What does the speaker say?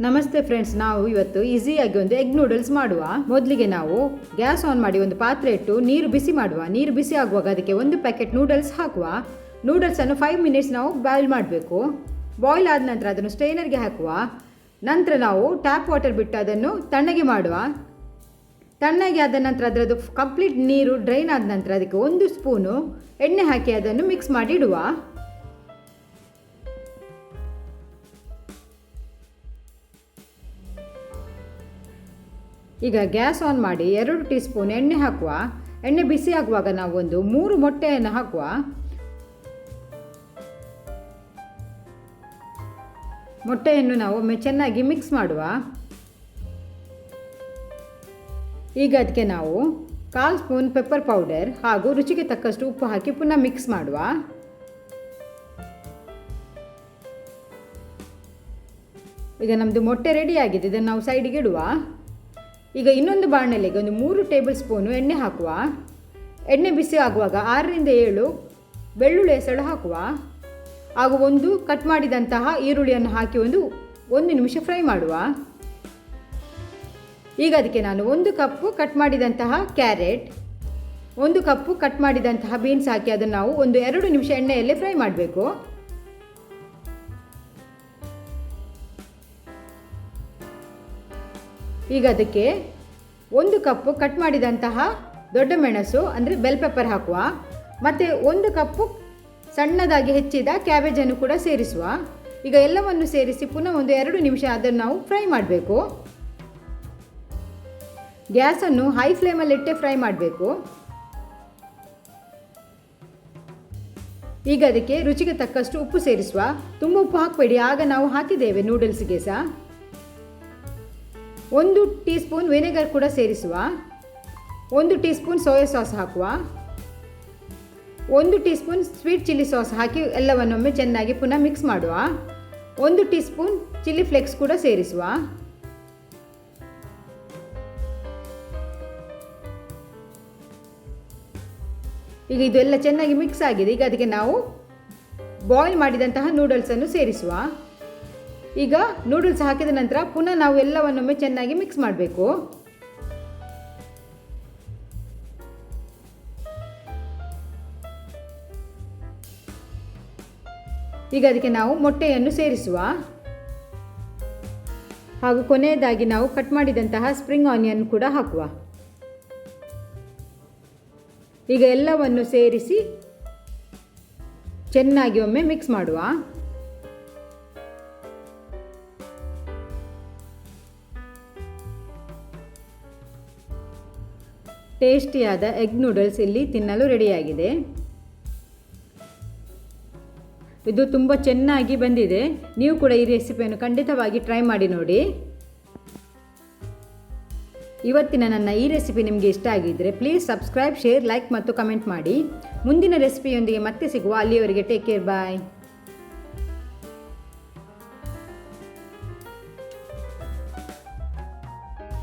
ನಮಸ್ತೆ ಫ್ರೆಂಡ್ಸ್ ನಾವು ಇವತ್ತು ಈಸಿಯಾಗಿ ಒಂದು ಎಗ್ ನೂಡಲ್ಸ್ ಮಾಡುವ. ಮೊದಲಿಗೆ ನಾವು ಗ್ಯಾಸ್ ಆನ್ ಮಾಡಿ ಒಂದು ಪಾತ್ರೆ ಇಟ್ಟು ನೀರು ಬಿಸಿ ಮಾಡುವ. ನೀರು ಬಿಸಿ ಆಗುವಾಗ ಅದಕ್ಕೆ ಒಂದು ಪ್ಯಾಕೆಟ್ ನೂಡಲ್ಸ್ ಹಾಕುವ. ನೂಡಲ್ಸನ್ನು ಫೈವ್ ಮಿನಿಟ್ಸ್ ನಾವು ಬಾಯ್ಲ್ ಮಾಡಬೇಕು. ಬಾಯ್ಲ್ ಆದ ನಂತರ ಅದನ್ನು ಸ್ಟ್ರೈನರ್ಗೆ ಹಾಕುವ. ನಂತರ ನಾವು ಟ್ಯಾಪ್ ವಾಟರ್ ಬಿಟ್ಟು ಅದನ್ನು ತಣ್ಣಗೆ ಮಾಡುವ. ತಣ್ಣಗೆ ಆದ ನಂತರ ಅದರದ್ದು ಕಂಪ್ಲೀಟ್ ನೀರು ಡ್ರೈನ್ ಆದ ನಂತರ ಅದಕ್ಕೆ ಒಂದು ಸ್ಪೂನು ಎಣ್ಣೆ ಹಾಕಿ ಅದನ್ನು ಮಿಕ್ಸ್ ಮಾಡಿ ಈಗ ಗ್ಯಾಸ್ ಆನ್ ಮಾಡಿ ಎರಡು ಟೀ ಸ್ಪೂನ್ ಎಣ್ಣೆ ಹಾಕುವ. ಎಣ್ಣೆ ಬಿಸಿ ಆಗುವಾಗ ನಾವು ಒಂದು ಮೂರು ಮೊಟ್ಟೆಯನ್ನು ಹಾಕುವ. ಮೊಟ್ಟೆಯನ್ನು ನಾವು ಒಮ್ಮೆ ಚೆನ್ನಾಗಿ ಮಿಕ್ಸ್ ಮಾಡುವ. ಈಗ ಅದಕ್ಕೆ ನಾವು ಕಾಲು ಸ್ಪೂನ್ ಪೆಪ್ಪರ್ ಪೌಡರ್ ಹಾಗೂ ರುಚಿಗೆ ತಕ್ಕಷ್ಟು ಉಪ್ಪು ಹಾಕಿ ಪುನಃ ಮಿಕ್ಸ್ ಮಾಡುವ. ಈಗ ನಮ್ಮದು ಮೊಟ್ಟೆ ರೆಡಿ ಆಗಿದೆ, ಇದನ್ನು ನಾವು ಸೈಡಿಗೆ ಇಡುವ. ಈಗ ಇನ್ನೊಂದು ಬಾಣಲೆಗೆ ಒಂದು ಮೂರು ಟೇಬಲ್ ಸ್ಪೂನು ಎಣ್ಣೆ ಹಾಕುವ. ಎಣ್ಣೆ ಬಿಸಿ ಆಗುವಾಗ ಆರರಿಂದ ಏಳು ಬೆಳ್ಳುಳ್ಳಿ ಹೆಸಳು ಹಾಕುವ. ಹಾಗೂ ಒಂದು ಕಟ್ ಮಾಡಿದಂತಹ ಈರುಳ್ಳಿಯನ್ನು ಹಾಕಿ ಒಂದು ಒಂದು ನಿಮಿಷ ಫ್ರೈ ಮಾಡುವ. ಈಗ ಅದಕ್ಕೆ ನಾನು ಒಂದು ಕಪ್ಪು ಕಟ್ ಮಾಡಿದಂತಹ ಕ್ಯಾರೆಟ್, ಒಂದು ಕಪ್ಪು ಕಟ್ ಮಾಡಿದಂತಹ ಬೀನ್ಸ್ ಹಾಕಿ ಅದನ್ನು ನಾವು ಒಂದು ಎರಡು ನಿಮಿಷ ಎಣ್ಣೆಯಲ್ಲೇ ಫ್ರೈ ಮಾಡಬೇಕು. ಈಗ ಅದಕ್ಕೆ ಒಂದು ಕಪ್ಪು ಕಟ್ ಮಾಡಿದಂತಹ ದೊಡ್ಡ ಮೆಣಸು, ಅಂದರೆ ಬೆಲ್ ಪೆಪ್ಪರ್ ಹಾಕುವ. ಮತ್ತು ಒಂದು ಕಪ್ಪು ಸಣ್ಣದಾಗಿ ಹೆಚ್ಚಿದ ಕ್ಯಾಬೇಜನ್ನು ಕೂಡ ಸೇರಿಸುವ. ಈಗ ಎಲ್ಲವನ್ನು ಸೇರಿಸಿ ಪುನಃ ಒಂದು ಎರಡು ನಿಮಿಷ ಅದನ್ನು ನಾವು ಫ್ರೈ ಮಾಡಬೇಕು. ಗ್ಯಾಸನ್ನು ಹೈ ಫ್ಲೇಮಲ್ಲಿಟ್ಟೆ ಫ್ರೈ ಮಾಡಬೇಕು. ಈಗ ಅದಕ್ಕೆ ರುಚಿಗೆ ತಕ್ಕಷ್ಟು ಉಪ್ಪು ಸೇರಿಸುವ. ತುಂಬ ಉಪ್ಪು ಹಾಕಬೇಡಿ, ಆಗ ನಾವು ಹಾಕಿದ್ದೇವೆ ನೂಡಲ್ಸ್ಗೆ ಸಹ ಒಂದು ಟೀ ಸ್ಪೂನ್ ವಿನೆಗರ್ ಕೂಡ ಸೇರಿಸುವ. ಒಂದು ಟೀ ಸ್ಪೂನ್ ಸೋಯಾ ಸಾಸ್ ಹಾಕುವ. ಒಂದು teaspoon sweet chilli sauce ಹಾಕಿ ಎಲ್ಲವನ್ನೊಮ್ಮೆ ಚೆನ್ನಾಗಿ ಪುನಃ ಮಿಕ್ಸ್ ಮಾಡುವ. ಒಂದು ಟೀ ಸ್ಪೂನ್ ಚಿಲ್ಲಿ ಫ್ಲೇಕ್ಸ್ ಕೂಡ ಸೇರಿಸುವ. ಈಗ ಇದೆಲ್ಲ ಚೆನ್ನಾಗಿ ಮಿಕ್ಸ್ ಆಗಿದೆ. ಈಗ ಅದಕ್ಕೆ ನಾವು ಬಾಯ್ಲ್ ಮಾಡಿದಂತಹ ನೂಡಲ್ಸನ್ನು ಸೇರಿಸುವ. ಈಗ ನೂಡಲ್ಸ್ ಹಾಕಿದ ನಂತರ ಪುನಃ ನಾವು ಎಲ್ಲವನ್ನೊಮ್ಮೆ ಚೆನ್ನಾಗಿ ಮಿಕ್ಸ್ ಮಾಡಬೇಕು. ಈಗ ಅದಕ್ಕೆ ನಾವು ಮೊಟ್ಟೆಯನ್ನು ಸೇರಿಸುವ. ಹಾಗೂ ಕೊನೆಯದಾಗಿ ನಾವು ಕಟ್ ಮಾಡಿದಂತಹ ಸ್ಪ್ರಿಂಗ್ ಆನಿಯನ್ ಕೂಡ ಹಾಕುವ. ಈಗ ಎಲ್ಲವನ್ನು ಸೇರಿಸಿ ಚೆನ್ನಾಗಿ ಒಮ್ಮೆ ಮಿಕ್ಸ್ ಮಾಡುವ. ಟೇಸ್ಟಿಯಾದ ಎಗ್ ನೂಡಲ್ಸ್ ಇಲ್ಲಿ ತಿನ್ನಲು ರೆಡಿಯಾಗಿದೆ. ಇದು ತುಂಬ ಚೆನ್ನಾಗಿ ಬಂದಿದೆ. ನೀವು ಕೂಡ ಈ ರೆಸಿಪಿಯನ್ನು ಖಂಡಿತವಾಗಿ ಟ್ರೈ ಮಾಡಿ ನೋಡಿ. ಇವತ್ತಿನ ನನ್ನ ಈ ರೆಸಿಪಿ ನಿಮಗೆ ಇಷ್ಟ ಆಗಿದ್ದರೆ ಪ್ಲೀಸ್ ಸಬ್ಸ್ಕ್ರೈಬ್, ಶೇರ್, ಲೈಕ್ ಮತ್ತು ಕಮೆಂಟ್ ಮಾಡಿ. ಮುಂದಿನ ರೆಸಿಪಿಯೊಂದಿಗೆ ಮತ್ತೆ ಸಿಗುವ. ಅಲ್ಲಿಯವರೆಗೆ ಟೇಕ್ ಕೇರ್, ಬಾಯ್.